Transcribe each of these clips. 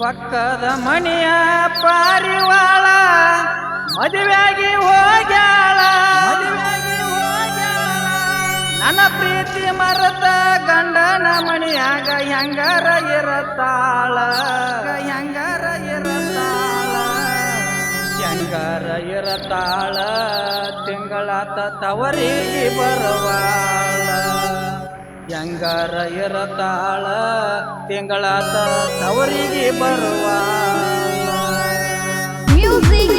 ಪಕ್ಕದ ಮನೆಯ ಪಾರಿವಾಳ ಮದುವೆಯಾಗಿ ಹೋಗ್ಯಾಳ. ನನ್ನ ಪ್ರೀತಿ ಮರತ ಗಂಡನ ಮಣಿಯಾಗ ಹೆಂಗರ ಇರತ್ತಾಳ ಹೆಂಗರ ಇರತ್ತಾಳ. ಹೆಂಗಾರ ಇರತಾಳ ತಿಂಗಳಾತ ತವರಿಗೆ ಬರವಾಳ. ಹೆಂಗಾರ ಇರತಾಳ ತಿಂಗಳಾತ ತವರಿಗೆ ಬರುವಾಳ. Music.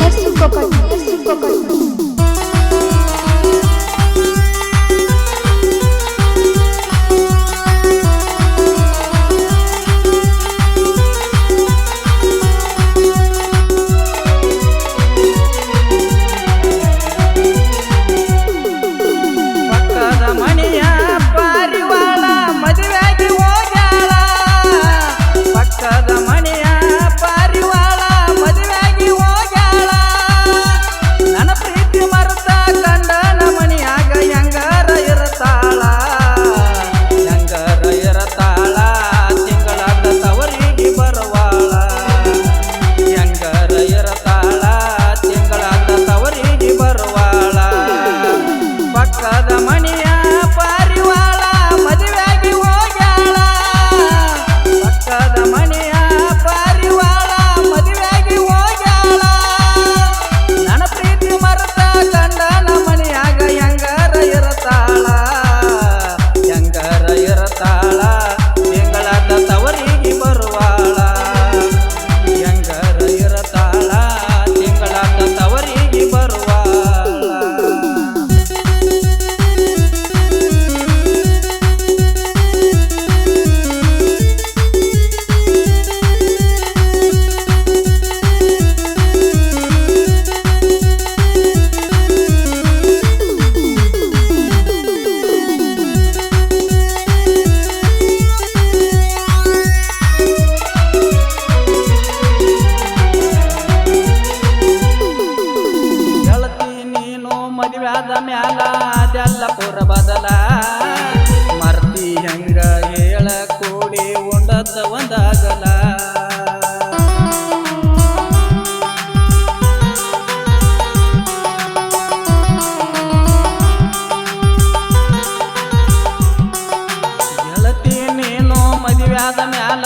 ಮದುವೆಯಾದ ಮ್ಯಾಲ, ಅದೆಲ್ಲ ಪುರ ಬದಲ. ಮರ್ತಿ ಹೆಂಗ ಹೇಳ ಕೂಡಿ ಉಂಡದ ಒಂದಾಗಲ. ಗೆಳತಿ ನೀನು ಆದ ಮ್ಯಾಲ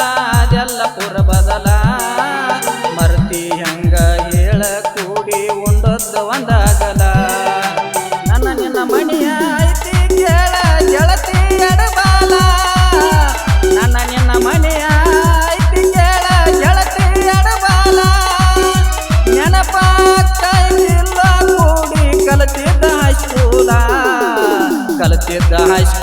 ಕಲಿತಿದ್ದ ಹೈಸ್ಕೂಲ ನೀನು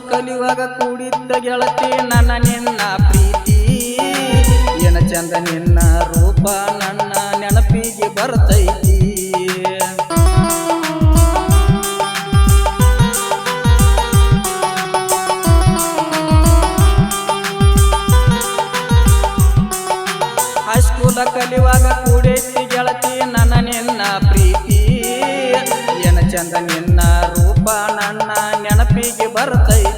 ಕಲಿಯುವಾಗ ಕೂಡಿದ್ದ ಗೆಳತಿ ನನ್ನ ನಿನ್ನ ಪ್ರೀತಿ. ಏನ ಚಂದ ನಿನ್ನ ರೂಪ ನನ್ನ ನೆನಪಿಗೆ ಬರ್ತೈತಿ. ಹೈಸ್ಕೂಲ ಕಲಿಯುವಾಗ ಕೂಡೈತಿ ಗೆಳತಿ ನನ್ನ ನಿನ್ನ ಪ್ರೀತಿ. ಏನ ಚಂದ ನನ್ನ ನೆನಪಿಗೆ ಬರ್ತೈತಿ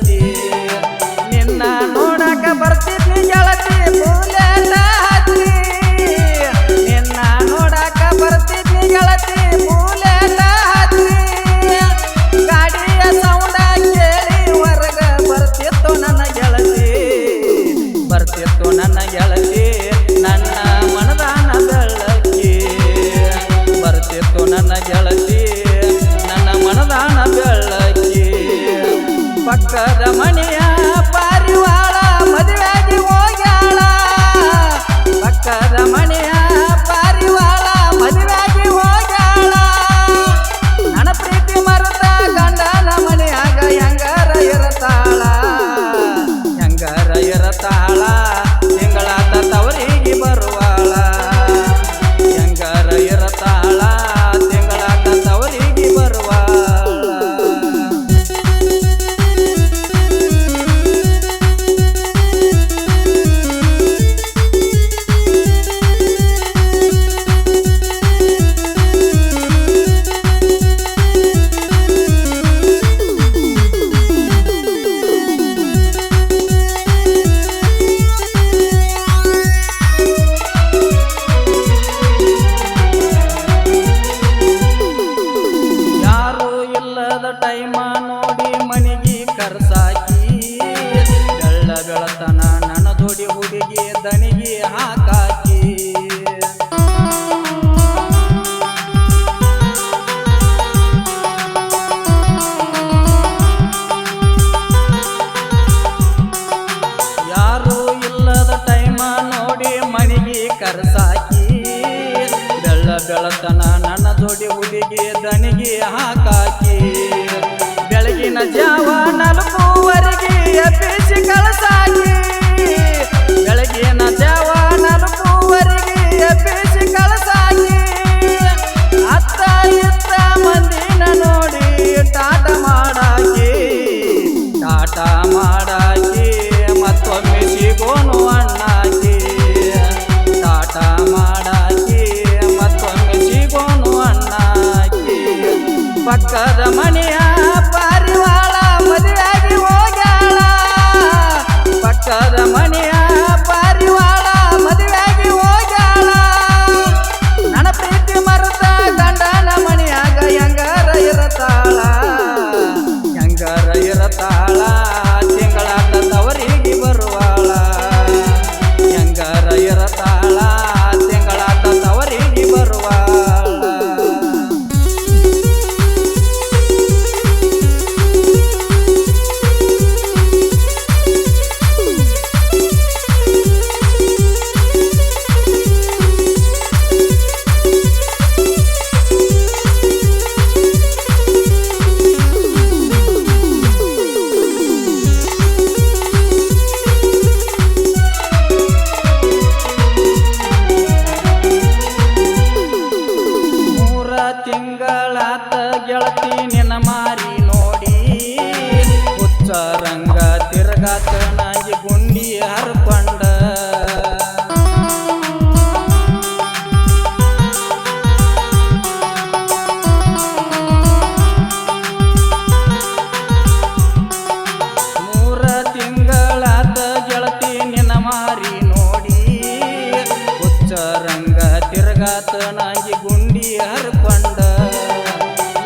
ಹಾಕಿ ಗುಂಡಿ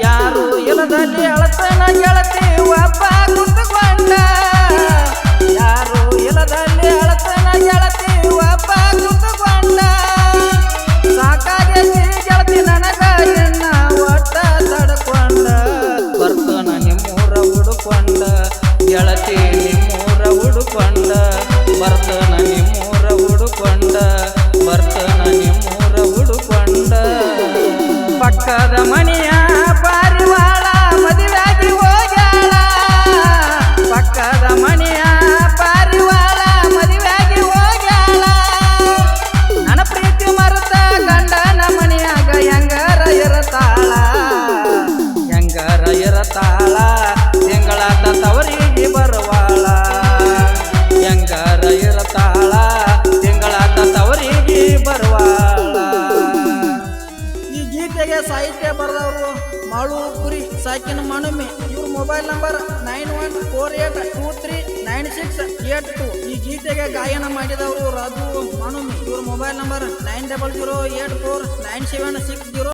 ಯಾರು ಇಲ್ಲದಲ್ಲಿ ಅಳತನ ಗೆಳತಿ ಒಬ್ಬ ಕುಂತುಕೊಂಡ. ಯಾರು ಇಲ್ಲದಲ್ಲಿ ಅಳತನ ಸಾಕಿನ ಮನುಮಿ. ಇವ್ರ mobile number nine one four eight two three nine six eight two. ಈ ಗೀತೆಗೆ ಗಾಯನ ಮಾಡಿದವರು ರಾಜು ಮನುಮಿ. ಇವ್ರ mobile number nine double zero eight four nine seven six zero